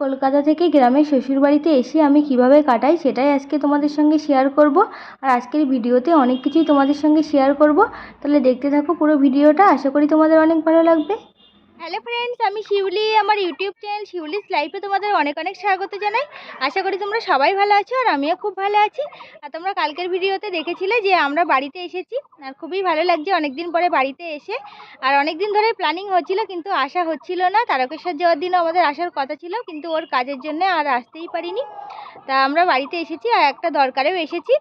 কলকাতা থেকে গ্রামের শ্বশুরবাড়িতে এসে আমি কীভাবে কাটাই সেটাই আজকে তোমাদের সঙ্গে শেয়ার করব। আর আজকের ভিডিওতে অনেক কিছুই তোমাদের সঙ্গে শেয়ার করব। তাহলে দেখতে থাকো পুরো ভিডিওটা। আশা করি তোমাদের অনেক ভালো লাগবে। হ্যালো ফ্রেন্ডস আমি শিউলি, আমার ইউটিউব চ্যানেল শিউলিস লাইফে তোমাদের অনেক অনেক স্বাগত জানাই। আশা করি তোমরা সবাই ভালো আছো আর আমিও খুব ভালো আছি। আর তোমরা কালকের ভিডিওতে দেখেছিলে যে আমরা বাড়িতে এসেছি আর খুবই ভালো লাগছে অনেক দিন পরে বাড়িতে এসে। আর অনেক দিন ধরে প্ল্যানিং হচ্ছিল কিন্তু আসা হচ্ছিল না। তারকেশ্বর যাওয়ার দিনও আমাদের আসার কথা ছিল কিন্তু ওর কাজের জন্য আর আসতেই পারিনি। তা আমরা বাড়িতে এসেছি আর একটা দরকারেও এসেছি।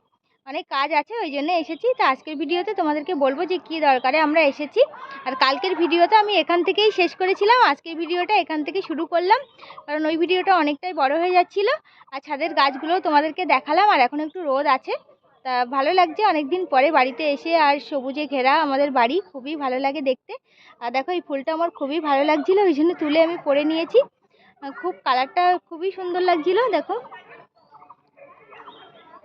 অনেক কাজ আছে, ওই জন্য এসেছি। তা আজকের ভিডিওতে তোমাদেরকে বলব যে কী দরকারে আমরা এসেছি। আর কালকের ভিডিওটা আমি এখান থেকেই শেষ করেছিলাম। আজকের ভিডিওটা এখান থেকে শুরু করলাম। কারণ ওই ভিডিওটা অনেকটাই বড় হয়ে যাচ্ছিল। আর ছাদের গাছগুলো তোমাদেরকে দেখালাম। আর এখন একটু রোদ আছে। তা ভালো লাগছে অনেক দিন পরে বাড়িতে এসে আর সবুজে ঘেরা আমাদের বাড়ি। খুবই ভালো লাগে দেখতে। আর দেখো, এই ফুলটা আমার খুবই ভালো লাগছিল। ওই জন্য তুলে আমি পরে নিয়েছি। খুব কালারটা খুবই সুন্দর লাগছিল, দেখো।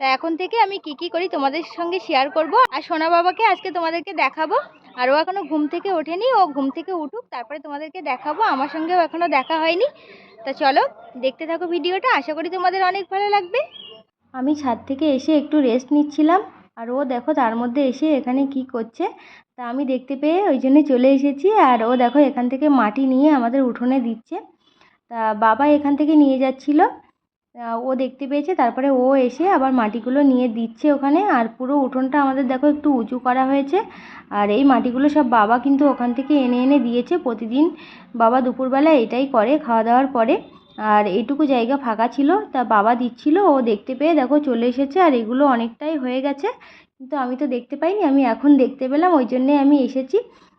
তা এখন থেকে আমি কি কি করি তোমাদের সঙ্গে শেয়ার করব। আর সোনা বাবাকে আজকে তোমাদেরকে দেখাবো। আর ও এখনও ঘুম থেকে ওঠেনি, ও ঘুম থেকে উঠুক, তারপরে তোমাদেরকে দেখাবো। আমার সঙ্গেও এখনও দেখা হয়নি। তা চলো, দেখতে থাকো ভিডিওটা, আশা করি তোমাদের অনেক ভালো লাগবে। আমি ছাদ থেকে এসে একটু রেস্ট নিচ্ছিলাম। আর ও দেখো তার মধ্যে এসে এখানে কি করছে। তা আমি দেখতে পেয়ে ওই জন্য চলে এসেছি। আর ও দেখো এখান থেকে মাটি নিয়ে আমাদের উঠোনে দিচ্ছে। তা বাবা এখান থেকে নিয়ে যাচ্ছিল। ও দেখতে পেয়েছে, তারপরে ও এসে আবার মাটিগুলো নিয়ে দিচ্ছে ওখানে, আর পুরো উঠোনটা আমাদের দেখো একটু উঁচু করা হয়েছে, আর এই মাটিগুলো সব বাবা কিন্তু ওখান থেকে এনে এনে দিয়েছে, প্রতিদিন বাবা দুপুরবেলা এটাই করে খাওয়া দাওয়ার পরে, আর এইটুকু জায়গা ফাঁকা ছিল, তা বাবা দিচ্ছিল, ও দেখতে পেয়ে দেখো চলে এসেছে, আর এগুলো অনেকটাই হয়ে গেছে, কিন্তু আমি তো দেখতে পাইনি, আমি এখন দেখতে পেলাম, ওই জন্যে আমি এসেছি,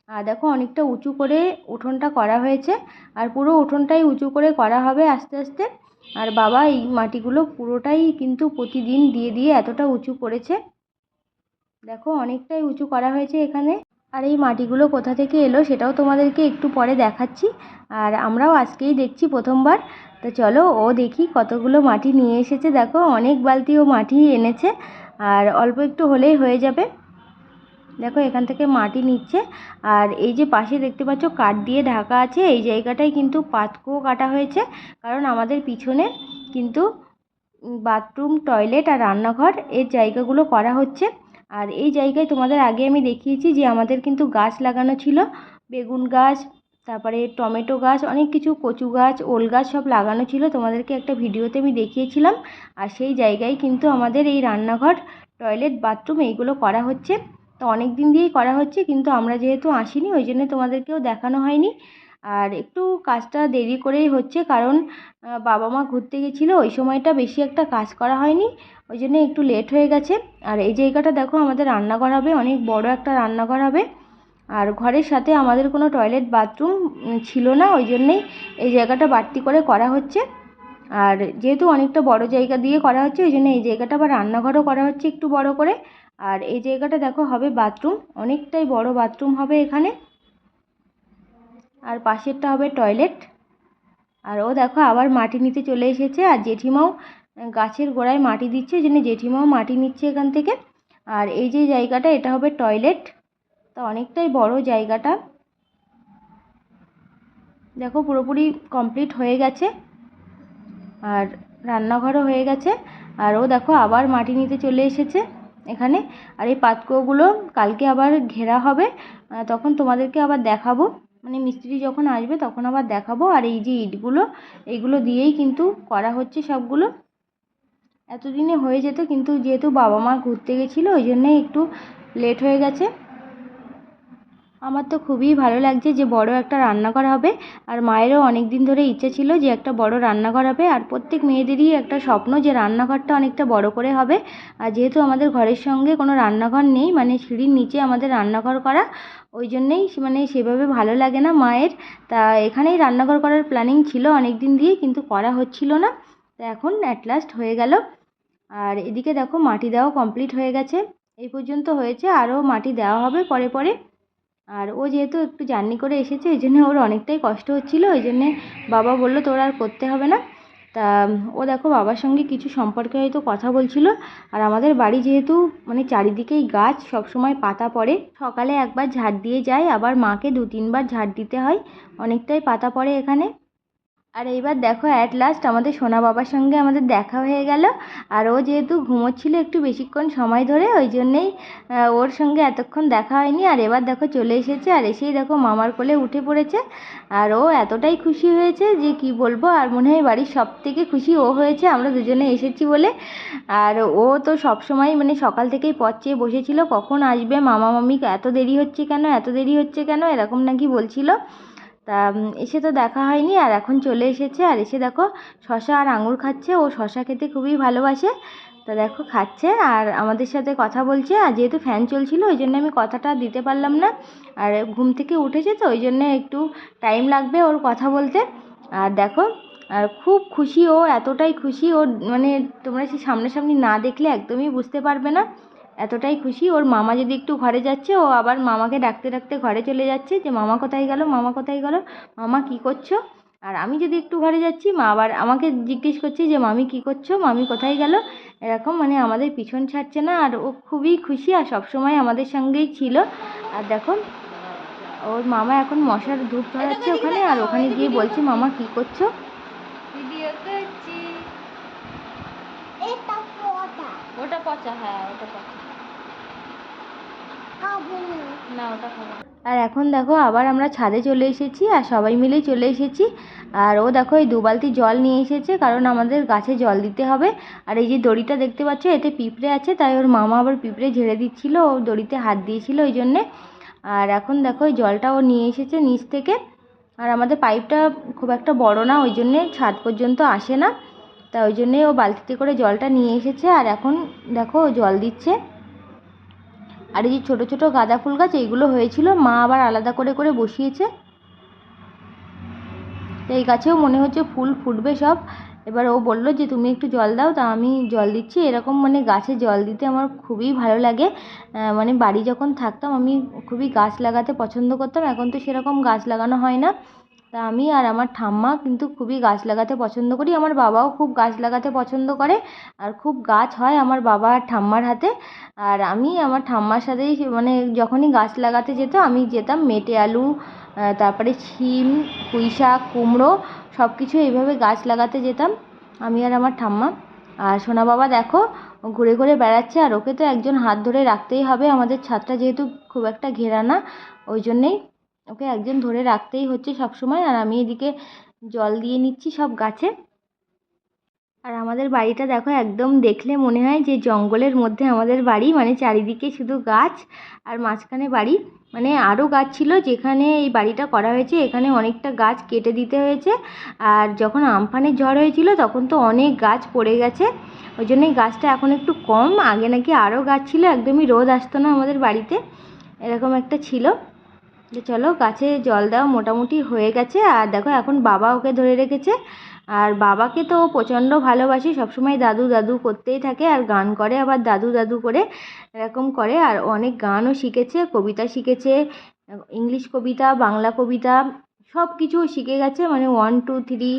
আর দেখো অনেকটা উঁচু করে উঠোনটা করা হয়েছে, আর পুরো উঠোনটাই উঁচু করে করা হবে আস্তে আস্তে আর বাবা, এই মাটিগুলো পুরোটাই কিন্তু প্রতিদিন দিয়ে দিয়ে এতটা উঁচু করেছে। দেখো, অনেকটাই উঁচু করা হয়েছে এখানে। আর এই মাটিগুলো কোথা থেকে এলো সেটাও তোমাদেরকে একটু পরে দেখাচ্ছি। আর আমরাও আজকেই দেখছি প্রথমবার। তো চলো, ও দেখি কতগুলো মাটি নিয়ে এসেছে। দেখো, অনেক বালতি ও মাটি এনেছে। আর অল্প একটু হলেই হয়ে যাবে। দেখো, এখান থেকে মাটি নিচ্ছে। আর এই যে পাশে দেখতে পাচ্ছ, কাঠ দিয়ে ঢাকা আছে। এই জায়গাটায় কিন্তু পাতকুয়ো কাটা হয়েছে। কারণ আমাদের পিছনে কিন্তু বাথরুম, টয়লেট আর রান্নাঘর এর জায়গাগুলো করা হচ্ছে। আর এই জায়গায় তোমাদের আগে আমি দেখিয়েছি যে আমাদের কিন্তু গাছ লাগানো ছিল। বেগুন গাছ, তারপরে টমেটো গাছ, অনেক কিছু কচু গাছ, ওল গাছ সব লাগানো ছিল। তোমাদেরকে একটা ভিডিওতে আমি দেখিয়েছিলাম। আর সেই জায়গায় কিন্তু আমাদের এই রান্নাঘর, টয়লেট, বাথরুম এইগুলো করা হচ্ছে। অনেক দিন দিয়েই করা হচ্ছে, কিন্তু আমরা যেহেতু আসিনি, ওই জন্য তোমাদেরকেও দেখানো হয়নি। আর একটু কাজটা দেরি করেই হচ্ছে, কারণ বাবা মা ঘুরতে গেছিল, ওই সময়টা বেশি একটা কাজ করা হয়নি, ওই জন্য একটু লেট হয়ে গেছে। আর এই জায়গাটা দেখো, আমাদের রান্নাঘর হবে, অনেক বড় একটা রান্নাঘর হবে। আর ঘরের সাথে আমাদের কোনো টয়লেট বাথরুম ছিল না, ওই জন্যেই এই জায়গাটা বাড়তি করে করা হচ্ছে। আর যেহেতু অনেকটা বড় জায়গা দিয়ে করা হচ্ছে, ওই জন্য এই জায়গাটা আবার রান্নাঘরও করা হচ্ছে একটু বড় করে। আর এই জায়গাটা দেখো হবে বাথরুম, অনেকটাই বড় বাথরুম হবে এখানে। আর পাশেরটা হবে টয়লেট। আর ও দেখো আবার মাটি নিতে চলে এসেছে আর জেঠিমাও গাছের গোড়ায় মাটি দিচ্ছে ওই জন্য জেঠিমাও মাটি নিচ্ছে এখান থেকে। আর এই যে জায়গাটা, এটা হবে টয়লেট। তা অনেকটাই বড় জায়গাটা। দেখো পুরোপুরি কমপ্লিট হয়ে গেছে। আর রান্নাঘরও হয়ে গেছে। আর ও দেখো আবার মাটি নিতে চলে এসেছে। এখানে। আর এই পাতকুয়োগুলো কালকে আবার ঘেরা হবে। তখন তোমাদেরকে আবার দেখাবো। মানে মিস্ত্রি যখন আসবে তখন আবার দেখাবো। আর এই যে ইটগুলো এইগুলো দিয়েই কিন্তু করা হচ্ছে সবগুলো। এতদিনে হয়ে যেত, কিন্তু যেহেতু বাবা মা ঘুরতে গেছিল, ওই জন্যে একটু লেট হয়ে গেছে। আমার তো খুবই ভালো লাগছে যে বড় একটা রান্নাঘর হবে। আর মায়েরও অনেক দিন ধরে ইচ্ছে ছিল যে একটা বড় রান্নাঘর হবে। আর প্রত্যেক মেয়েদেরই একটা স্বপ্ন যে রান্নাঘরটা অনেকটা বড় করে হবে। আর যেহেতু আমাদের ঘরের সঙ্গে কোনো রান্নাঘর নেই মানে সিঁড়ির নিচে আমাদের রান্নাঘর করা, ওই জন্যেই মানে সেভাবে ভালো লাগে না মায়ের। তা এখানেই রান্নাঘর করার প্ল্যানিং ছিল অনেক দিন দিয়ে, কিন্তু করা হচ্ছিল না। তা এখন অ্যাট লাস্ট হয়ে গেল। আর এদিকে দেখো মাটি দেওয়া কমপ্লিট হয়ে গেছে। এই পর্যন্ত হয়েছে, আরও মাটি দেওয়া হবে পরে পরে। আর ও যেহেতু একটু জার্নি করে এসেছে, এই জন্যে ওর অনেকটাই কষ্ট হচ্ছিল ওই জন্যে বাবা বলল তোর আর করতে হবে না। তা, ও দেখো বাবার সঙ্গে কিছু সম্পর্কে হয়তো কথা বলছিল, আর আমাদের বাড়ি যেহেতু মানে চারিদিকেই গাছ সব সময় পাতা পড়ে। সকালে একবার ঝাড় দিয়ে যায়, আবার মাকে দু তিনবার ঝাড় দিতে হয়, অনেকটাই পাতা পড়ে এখানে। আর এইবার দেখো অ্যাট লাস্ট আমাদের সোনা বাবার সঙ্গে আমাদের দেখা হয়ে গেল। আর ও যেহেতু ঘুমোচ্ছিল একটু বেশিক্ষণ সময় ধরে, ওই জন্যেই ওর সঙ্গে এতক্ষণ দেখা হয়নি। আর এবার দেখো চলে এসেছে আর এসেই দেখো মামার কোলে উঠে পড়েছে। আর ও এতটাই খুশি হয়েছে যে কি বলব, আর মনে হয় বাড়ির সব থেকে খুশি ও হয়েছে, আমরা দুজনে এসেছি বলে। আর ও তো সব সময় মানে সকাল থেকেই পথ চেয়ে বসেছিল, কখন আসবে মামা মামি এত দেরি হচ্ছে কেন, এত দেরি হচ্ছে কেন, এরকম নাকি বলছিল। তা এসে তো দেখা হয়নি আর এখন চলে এসেছে। আর এসে দেখো, শশা আর আঙুর খাচ্ছে। ও শশা খেতে খুবই ভালোবাসে। তা দেখো, খাচ্ছে আর আমাদের সাথে কথা বলছে। আর যেহেতু ফ্যান চলছিল, ওই জন্য আমি কথাটা দিতে পারলাম না। আর ঘুম থেকে উঠেছে তো, ওই জন্য একটু টাইম লাগবে ওর কথা বলতে। আর দেখো, আর খুব খুশি ও, এতটাই খুশি ওর মানে তোমরা সে সামনাসামনি না দেখলে একদমই বুঝতে পারবে না। এতটাই খুশি। ওর মামা যদি একটু ঘরে যাচ্ছে ও আবার মামাকে ডাকতে ডাকতে ঘরে চলে যাচ্ছে যে মামা কোথায় গেল? মামা কোথায় গেল? মামা কী করছ? আর আমি যদি একটু ঘরে যাচ্ছি মা আবার আমাকে জিজ্ঞেস করছে যে মামি কী করছ? মামি কোথায় গেল? এরকম মানে আমাদের পিছন ছাড়ছে না। আর ও খুবই খুশি আর সবসময় আমাদের সঙ্গেই ছিল। আর দেখো ওর মামা এখন মশার ধূপ ধরাচ্ছে ওখানে আর ওখানে গিয়ে বলছে মামা কী করছ? ভিডিও করছি। ওটা পচা হ্যাঁ ওটা পচা। আর এখন দেখো, আবার আমরা ছাদে চলে এসেছি আর সবাই মিলেই চলে এসেছি। আর ও দেখো, এই দু বালতি জল নিয়ে এসেছে, কারণ আমাদের গাছে জল দিতে হবে। আর এই যে দড়িটা দেখতে পাচ্ছ, এতে পিঁপড়ে আছে, তাই ওর মামা আবার পিঁপড়ে ঝেড়ে দিচ্ছিল, ও দড়িতে হাত দিয়েছিল ওই জন্যে। আর এখন দেখো, এই জলটা ও নিয়ে এসেছে নিচ থেকে। আর আমাদের পাইপটা খুব একটা বড় না, ওই জন্যে ছাদ পর্যন্ত আসে না। তা ওই জন্যে ও বালতিতে করে জলটা নিয়ে এসেছে, আর এখন দেখো, ও জল দিচ্ছে। আর এই যে ছোটো ছোটো গাঁদা ফুল গাছ, এইগুলো হয়েছিল। মা আবার আলাদা করে করে বসিয়েছে। তো এই গাছেও মনে হচ্ছে ফুল ফুটবে সব। এবার ও বলল যে, তুমি একটু জল দাও, তা আমি জল দিচ্ছি। এরকম মানে গাছে জল দিতে আমার খুবই ভালো লাগে। মানে বাড়ি যখন থাকতাম, আমি খুবই গাছ লাগাতে পছন্দ করতাম। এখন তো সেরকম গাছ লাগানো হয় না। তা আমি আর আমার ঠাম্মা কিন্তু খুবই গাছ লাগাতে পছন্দ করি। আমার বাবাও খুব গাছ লাগাতে পছন্দ করে আর খুব গাছ হয় আমার বাবা আর ঠাম্মার হাতে। আর আমি আমার ঠাম্মার সাথেই মানে যখনই গাছ লাগাতে যেত আমি যেতাম মেটে আলু তারপরে শিম, পুঁই শাক, কুমড়ো সব কিছু এইভাবে গাছ লাগাতে যেতাম আমি আর আমার ঠাম্মা। আর সোনা বাবা দেখো ঘুরে ঘুরে বেড়াচ্ছে আর ওকে তো একজন হাত ধরে রাখতেই হবে। আমাদের ছাদটা যেহেতু খুব একটা ঘেরা না, ওই জন্যেই ওকে একজন ধরে রাখতেই হচ্ছে সব সময় আর আমি এদিকে জল দিয়ে নিচ্ছি সব গাছে। আর আমাদের বাড়িটা দেখো একদম দেখলে মনে হয় যে জঙ্গলের মধ্যে আমাদের বাড়ি মানে চারিদিকে শুধু গাছ আর মাঝখানে বাড়ি। মানে আরও গাছ ছিল যেখানে এই বাড়িটা করা হয়েছে, এখানে অনেকটা গাছ কেটে দিতে হয়েছে। আর যখন আমফানের ঝড় হয়েছিল তখন তো অনেক গাছ পড়ে গেছে। ওই জন্যই গাছটা এখন একটু কম। আগে নাকি আরও গাছ ছিল, একদমই রোদ আসতো না আমাদের বাড়িতে। এরকম একটা ছিল। যে চলো গাছে জল দেওয়া মোটামুটি হয়ে গেছে। আর দেখো এখন বাবা ওকে ধরে রেখেছে। আর বাবাকে তো প্রচণ্ড ভালোবাসে, সবসময় দাদু দাদু করতেই থাকে আর গান করে, আবার দাদু দাদু করে এরকম করে। আর অনেক গানও শিখেছে, কবিতা শিখেছে, ইংলিশ কবিতা, বাংলা কবিতা সব কিছু শিখে গেছে। মানে ওয়ান টু থ্রি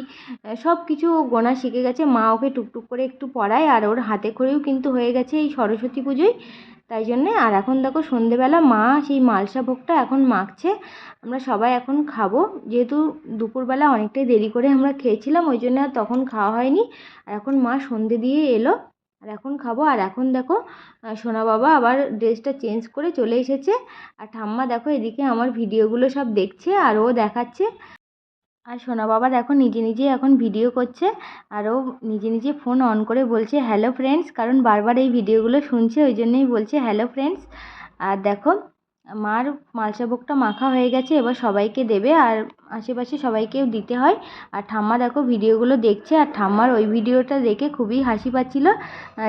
সব কিছু গোনা শিখে গেছে। মা ওকে টুকটুক করে একটু পড়ায় আর ওর হাতে খড়িও কিন্তু হয়ে গেছে এই সরস্বতী পুজোয়। তাই জন্যে আর এখন দেখো সন্ধেবেলা মা সেই মালসা ভোগটা এখন মাখছে। আমরা সবাই এখন খাব। যেহেতু দুপুরবেলা অনেকটাই দেরি করে আমরা খেয়েছিলাম, ওই জন্য তখন খাওয়া হয়নি। আর এখন মা সন্ধে দিয়ে এলো, আর এখন খাব। আর এখন দেখো সোনা বাবা আবার ড্রেসটা চেঞ্জ করে চলে এসেছে। আর ঠাম্মা দেখো এদিকে আমার ভিডিওগুলো সব দেখছে আর ও দেখাচ্ছে। আর সোনা বাবা দেখো নিজে নিজে এখন ভিডিও করছে আরও নিজে নিজে ফোন অন করে বলছে হ্যালো ফ্রেন্ডস কারণ বারবার এই ভিডিওগুলো শুনছে, ওই জন্যই বলছে হ্যালো ফ্রেন্ডস আর দেখো, মার মালসা ভোগটা মাখা হয়ে গেছে, এবার সবাইকে দেবে, আর আশেপাশে সবাইকেও দিতে হয়। আর ঠাম্মা দেখো ভিডিওগুলো দেখছে, আর ঠাম্মার ওই ভিডিওটা দেখে খুবই হাসি পাচ্ছিল।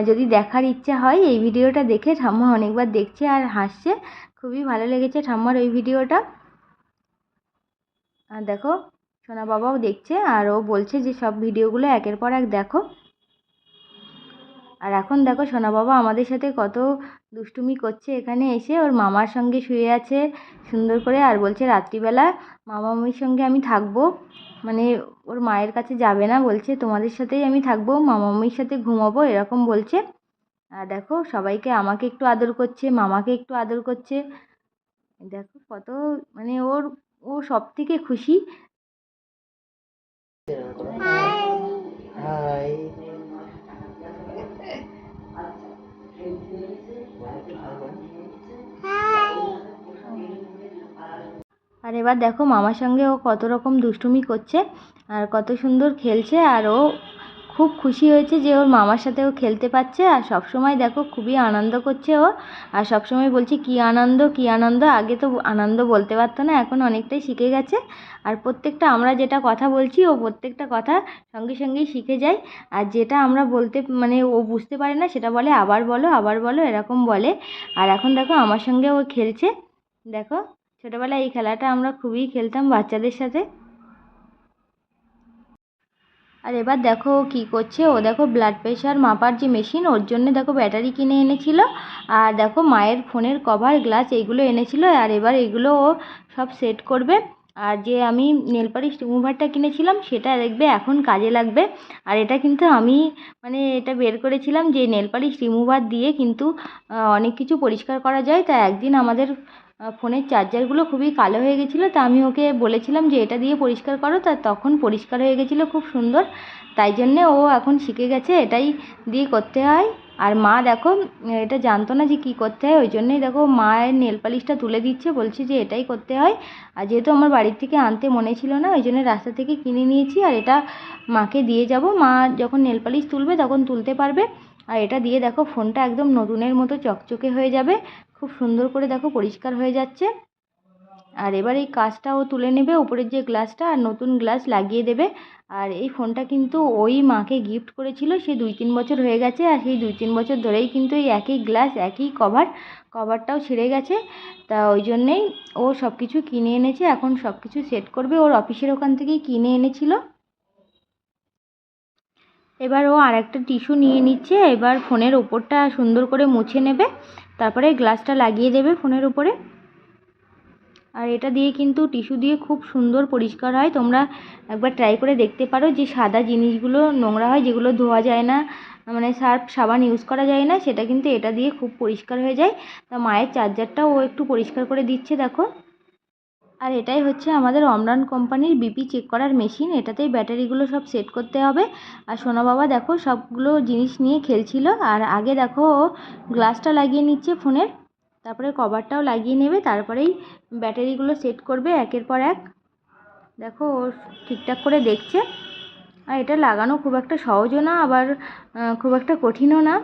যদি দেখার ইচ্ছা হয়, এই ভিডিওটা দেখে ঠাম্মা অনেকবার দেখছে আর হাসছে। খুবই ভালো লেগেছে ঠাম্মার ওই ভিডিওটা আর দেখো সোনা বাবাও দেখছে আর ও বলছে যে, সব ভিডিওগুলো একের পর এক দেখো। আর এখন দেখো সোনা বাবা আমাদের সাথে কত দুষ্টুমি করছে। এখানে এসে ওর মামার সঙ্গে শুয়ে আছে সুন্দর করে আর বলছে, রাত্রিবেলা মামা মামির সঙ্গে আমি থাকব। মানে ওর মায়ের কাছে যাবে না। বলছে, তোমাদের সাথেই আমি থাকব। মামা মামির সাথে ঘুমাবো। এরকম বলছে। আর দেখো সবাইকে আমাকে একটু আদর করছে, মামাকে একটু আদর করছে। দেখো কত মানে ওর, ও সব থেকে খুশি। আর এবার দেখো মামার সঙ্গে ও কত রকম দুষ্টুমি করছে আর কত সুন্দর খেলছে আর ও খুব খুশি হয়েছে যে ওর মামার সাথে ও খেলতে পারছে আর সব সময় দেখো খুবই আনন্দ করছে ও। আর সব সময় বলছে, কী আনন্দ কী আনন্দ? আগে তো আনন্দ বলতে পারতো না, এখন অনেকটাই শিখে গেছে। আর প্রত্যেকটা আমরা যেটা কথা বলছি, ও প্রত্যেকটা কথা সঙ্গে সঙ্গেই শিখে যায়। আর যেটা আমরা বলতে মানে ও বুঝতে পারে না, সেটা বলে, আবার বলো আবার বলো, এরকম বলে। আর এখন দেখো আমার সঙ্গে ও খেলছে। দেখো, ছোটোবেলায় এই খেলাটা আমরা খুবই খেলতাম বাচ্চাদের সাথে। আর এবার দেখো কী করছে, ও দেখো ব্লাড প্রেশার মাপার যে মেশিন ওর জন্য দেখো ব্যাটারি কিনে এনেছিল। আর দেখো মায়ের ফোনের কভার গ্লাস এইগুলো এনেছিল, আর এবার এগুলো ও সব সেট করবে। আর যে আমি নেল পালিশ রিমুভারটা কিনেছিলাম, সেটা দেখবে এখন কাজে লাগবে। আর এটা কিন্তু আমি মানে এটা বের করেছিলাম যে নেল পালিশ রিমুভার দিয়ে কিন্তু অনেক কিছু পরিষ্কার করা যায়। তা একদিন আমাদের ফোনের চার্জারগুলো খুবই কালো হয়ে গেছিল, তা আমি ওকে বলেছিলাম যে এটা দিয়ে পরিষ্কার করো, তা তখন পরিষ্কার হয়ে গেছিল খুব সুন্দর। তাই জন্যে ও এখন শিখে গেছে এটাই দিয়ে করতে হয়। আর মা দেখো, এটা জানতো না যে কী করতে হয়, ওই জন্যই দেখো মায়ের নেল পালিশটা তুলে দিচ্ছে, বলছে যে এটাই করতে হয়। আর যেহেতু আমার বাড়ির থেকে আনতে মনে ছিল না, ওই জন্য রাস্তা থেকে কিনে নিয়েছি, আর এটা মাকে দিয়ে যাব। মা যখন নেল পালিশ তুলবে তখন তুলতে পারবে। আর এটা দিয়ে দেখো ফোনটা একদম নতুনের মতো চকচকে হয়ে যাবে। খুব সুন্দর করে দেখো পরিষ্কার হয়ে যাচ্ছে। আর এবার এই কাজটাও তুলে নেবে, উপরের যে গ্লাসটা, আর নতুন গ্লাস লাগিয়ে দেবে। আর এই ফোনটা কিন্তু ওই মাকে গিফট করেছিল, সে দুই তিন বছর হয়ে গেছে, আর সেই দুই তিন বছর ধরেই কিন্তু এই একই গ্লাস, একই কভার, কভারটাও ছিঁড়ে গেছে। তা ওই জন্যেই ও সব কিছু কিনে এনেছে, এখন সব কিছু সেট করবে। ওর অফিসের ওখান থেকেই কিনে এনেছিল। এবার ও আরেকটা টিস্যু নিয়ে নিচ্ছে, এবার ফোনের ওপরটা সুন্দর করে মুছে নেবে। তারপরে গ্লাসটা লাগিয়ে দেবে ফোনের উপরে। আর এটা দিয়ে কিন্তু টিস্যু দিয়ে খুব সুন্দর পরিষ্কার হয়। তোমরা একবার ট্রাই করে দেখতে পারো যে সাদা জিনিসগুলো নোংরা হয়, যেগুলো ধোয়া যায় না মানে সার্ফ সাবান ইউজ করা যায় না, সেটা কিন্তু এটা দিয়ে খুব পরিষ্কার হয়ে যায়। তা মায়ের চার্জারটাও ও একটু পরিষ্কার করে দিচ্ছে, দেখো। আর এটাই হচ্ছে আমাদের অমরান কোম্পানির বিপি চেক করার মেশিন এটাতেই ব্যাটারিগুলো সব সেট করতে হবে। আর সোনা বাবা, দেখো, সবগুলো জিনিস নিয়ে খেলছিল। আর আগে দেখো গ্লাসটা লাগিয়ে নিচ্ছে ফোনের, তারপরে কভারটাও লাগিয়ে নেবে, তারপরেই ব্যাটারিগুলো সেট করবে একের পর এক। দেখো, ও ঠিকঠাক করে দেখছে। আর এটা লাগানো খুব একটা সহজও না, আবার খুব একটা কঠিনও না।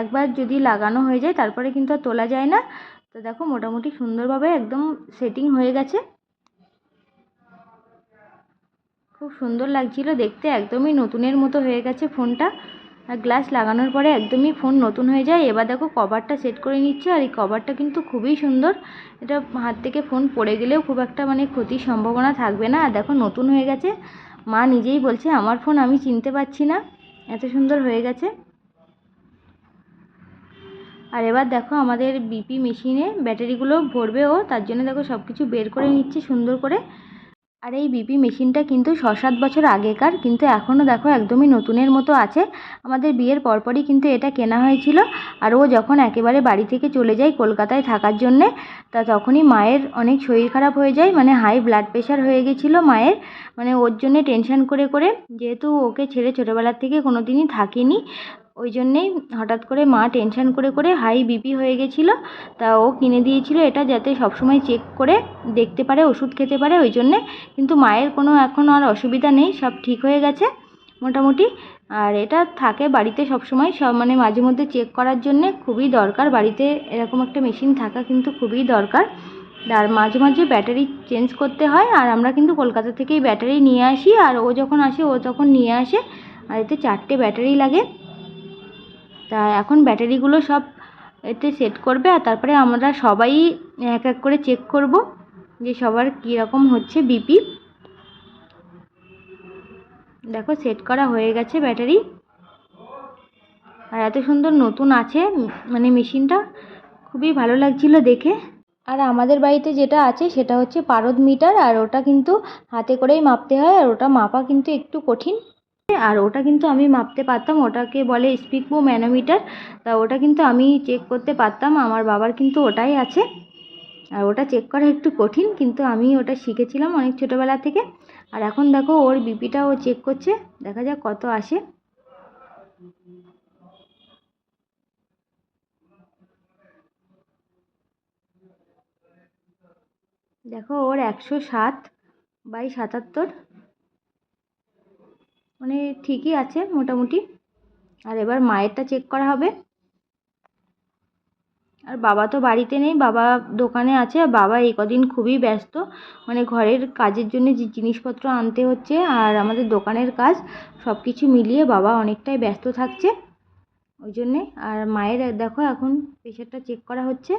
একবার যদি লাগানো হয়ে যায়, তারপরে কিন্তু আর তোলা যায় না। তো দেখো মোটামুটি সুন্দরভাবে একদম সেটিং হয়ে গেছে। খুব সুন্দর লাগছিল দেখতে, একদমই নতুনের মতো হয়ে গেছে ফোনটা। আর গ্লাস লাগানোর পরে একদমই ফোন নতুন হয়ে যায়। এবার দেখো কভারটা সেট করে নিচ্ছে আর এই কভারটা কিন্তু খুবই সুন্দর। এটা হাত থেকে ফোন পড়ে গেলেও খুব একটা মানে ক্ষতির সম্ভাবনা থাকবে না। আর দেখো নতুন হয়ে গেছে। মা নিজেই বলছে, আমার ফোন আমি চিনতে পারছি না। এত সুন্দর হয়ে গেছে। আর এবার দেখো আমাদের বিপি মেশিনে ব্যাটারিগুলো ভরবে ও, তার জন্য দেখো সব কিছু বের করে নিচ্ছে সুন্দর করে। আর এই বিপি মেশিনটা কিন্তু ছ সাত বছর আগেকার, কিন্তু এখনও দেখো একদমই নতুনের মতো আছে। আমাদের বিয়ের পরপরই কিন্তু এটা কেনা হয়েছিল, আর ও যখন একেবারে বাড়ি থেকে চলে যায় কলকাতায় থাকার জন্যে, তা তখনই মায়ের অনেক শরীর খারাপ হয়ে যায় মানে হাই ব্লাড প্রেশার হয়ে গেছিল মায়ের মানে ওর জন্যে টেনশন করে করে, যেহেতু ওকে ছেড়ে ছোটোবেলার থেকে কোনো দিনই থাকেনি ওই জন্যেই হঠাৎ করে মা টেনশন করে করে হাই বিপি হয়ে গেছিল। তা ও কিনে দিয়েছিল এটা যাতে সবসময় চেক করে দেখতে পারে, ওষুধ খেতে পারে ওই জন্যে কিন্তু মায়ের কোনো এখন আর অসুবিধা নেই, সব ঠিক হয়ে গেছে মোটামুটি। আর এটা থাকে বাড়িতে সবসময়, সব মানে মাঝে মধ্যে চেক করার জন্যে খুবই দরকার। বাড়িতে এরকম একটা মেশিন থাকা কিন্তু খুবই দরকার। আর মাঝে মাঝে ব্যাটারি চেঞ্জ করতে হয়, আর আমরা কিন্তু কলকাতা থেকেই ব্যাটারি নিয়ে আসি। আর ও যখন আসে, ও তখন নিয়ে আসে। আর এতে চারটে ব্যাটারি লাগে। তা এখন ব্যাটারিগুলো সব এতে সেট করবে আর তারপরে আমরা সবাই এক এক করে চেক করব যে সবার কীরকম হচ্ছে বিপি দেখো সেট করা হয়ে গেছে ব্যাটারি। আর এত সুন্দর নতুন আছে মানে মেশিনটা খুবই ভালো লাগছিল দেখে। আর আমাদের বাড়িতে যেটা আছে সেটা হচ্ছে পারদ মিটার আর ওটা কিন্তু হাতে করেই মাপতে হয় আর ওটা মাপা কিন্তু একটু কঠিন। আর ওটা কিন্তু আমি মাপতে পারতাম। ওটাকে বলে স্পিকবো ম্যানোমিটার তা ওটা কিন্তু আমি চেক করতে পারতাম। আমার বাবার কিন্তু ওটাই আছে। আর ওটা চেক করা একটু কঠিন, কিন্তু আমি ওটা শিখেছিলাম অনেক ছোটোবেলা থেকে। আর এখন দেখো, ওর বিপিটা ও চেক করছে। দেখা যাক কত আসে। দেখো, ওর একশো সাত বাই সাতাত্তর। মানে ঠিকই আছে মোটামুটি। আর এবার মায়েরটা চেক করা হবে। আর বাবা তো বাড়িতে নেই, বাবা দোকানে আছে, আর বাবা এই কদিন খুবই ব্যস্ত। মানে ঘরের কাজের জন্য যে জিনিসপত্র আনতে হচ্ছে আর আমাদের দোকানের কাজ সব কিছু মিলিয়ে বাবা অনেকটাই ব্যস্ত থাকছে। ওই জন্যে আর মায়ের, দেখো এখন প্রেশারটা চেক করা হচ্ছে।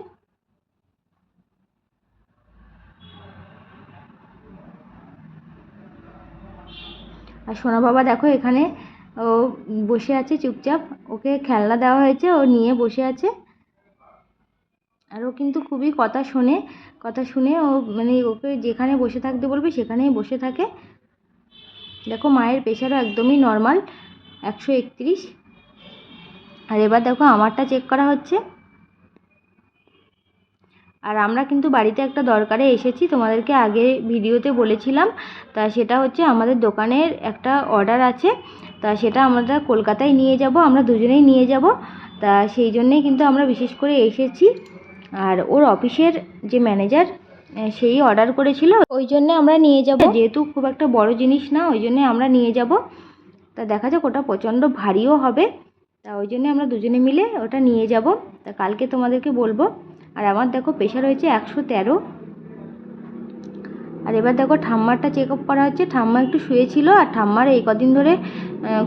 আর সোনা বাবা দেখো এখানে ও বসে আছে চুপচাপ। ওকে খেলনা দেওয়া হয়েছে, ও নিয়ে বসে আছে। আর ও কিন্তু খুবই কথা শোনে, কথা শুনে ও মানে ওকে যেখানে বসে থাকতে বলবে সেখানেই বসে থাকে। দেখো মায়ের প্রেশারও একদমই নর্মাল একশো একত্রিশ। আর এবার দেখো আমারটা চেক করা হচ্ছে। আর আমরা কিন্তু বাড়িতে একটা দরকারে এসেছি, তোমাদেরকে আগে ভিডিওতে বলেছিলাম। তা সেটা হচ্ছে আমাদের দোকানের একটা অর্ডার আছে, তা সেটা আমরা কলকাতায় নিয়ে যাব, আমরা দুজনেই নিয়ে যাব। তা সেই জন্যেই কিন্তু আমরা বিশেষ করে এসেছি। আর ওর অফিসের যে ম্যানেজার সেই অর্ডার করেছিল। ওই জন্যে আমরা নিয়ে যাব। যেহেতু খুব একটা বড় জিনিস না, ওই জন্যে আমরা নিয়ে যাব। তা দেখা যাক, ওটা প্রচণ্ড ভারীও হবে। তা ওই জন্যে আমরা দুজনে মিলে ওটা নিয়ে যাব। তা কালকে তোমাদেরকে বলব। আর আমার দেখো প্রেশার হয়েছে একশো তেরো। আর এবার দেখো ঠাম্মারটা চেক আপ করা হচ্ছে। ঠাম্মা একটু শুয়েছিল আর ঠাম্মার এই কদিন ধরে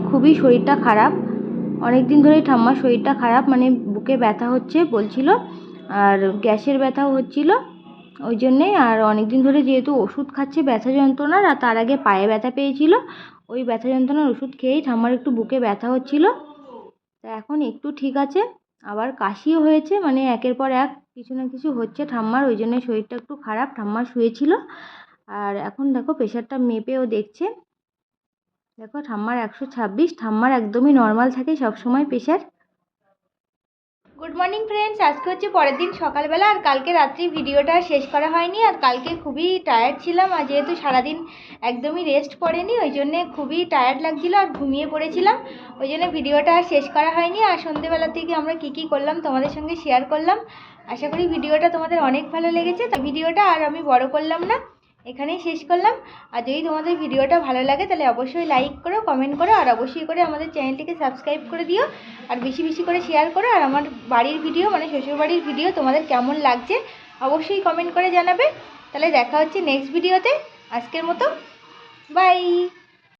খুবই শরীরটা খারাপ। অনেক দিন ধরেই ঠাম্মার শরীরটা খারাপ মানে বুকে ব্যথা হচ্ছে বলছিল আর গ্যাসের ব্যথাও হচ্ছিল। ওই জন্যে আর অনেক দিন ধরে যেহেতু ওষুধ খাচ্ছে ব্যথা যন্ত্রণার, আর তার আগে পায়ে ব্যথা পেয়েছিল, ওই ব্যথা যন্ত্রণার ওষুধ খেয়েই ঠাম্মার একটু বুকে ব্যথা হচ্ছিল। তা এখন একটু ঠিক আছে, আবার কাশিও হয়েছে মানে একের পর এক কিছু না কিছু হচ্ছে ঠাম্মার, ওই জন্য শরীরটা একটু খারাপ, ঠাম্মা শুয়েছিল। আর এখন দেখো প্রেশারটা মেপেও দেখছে। দেখো ঠাম্মার একশো ছাব্বিশ, ঠাম্মার একদমই নর্মাল থাকে সব সময় প্রেশার গুড মর্নিং ফ্রেন্ডস আজকে হচ্ছে পরের দিন সকালবেলা আর কালকে রাত্রি ভিডিওটা শেষ করা হয়নি আর কালকে খুবই টায়ার্ড ছিলাম আর যেহেতু সারাদিন একদমই রেস্ট করেনি, ওই জন্যে খুবই টায়ার্ড লাগছিল আর ঘুমিয়ে পড়েছিলাম। ওই জন্য ভিডিওটা আর শেষ করা হয়নি আর সন্ধেবেলা থেকে আমরা কী কী করলাম তোমাদের সঙ্গে শেয়ার করলাম। আশা করি ভিডিওটা তোমাদের অনেক ভালো লেগেছে ভিডিওটা আর আমি বড় করলাম না। এখানেই শেষ করলাম। আর যদি তোমাদের ভিডিওটা ভালো লাগে, তাহলে অবশ্যই লাইক করো কমেন্ট করো, আর অবশ্যই করে আমাদের চ্যানেলটিকে সাবস্ক্রাইব করে দিও। আর বেশি বেশি করে শেয়ার করো, আর আমার বাড়ির ভিডিও মানে শ্বশুরবাড়ির ভিডিও তোমাদের কেমন লাগছে, অবশ্যই কমেন্ট করে জানাবে। তাহলে দেখা হচ্ছে নেক্সট ভিডিওতে আজকের মতো বাই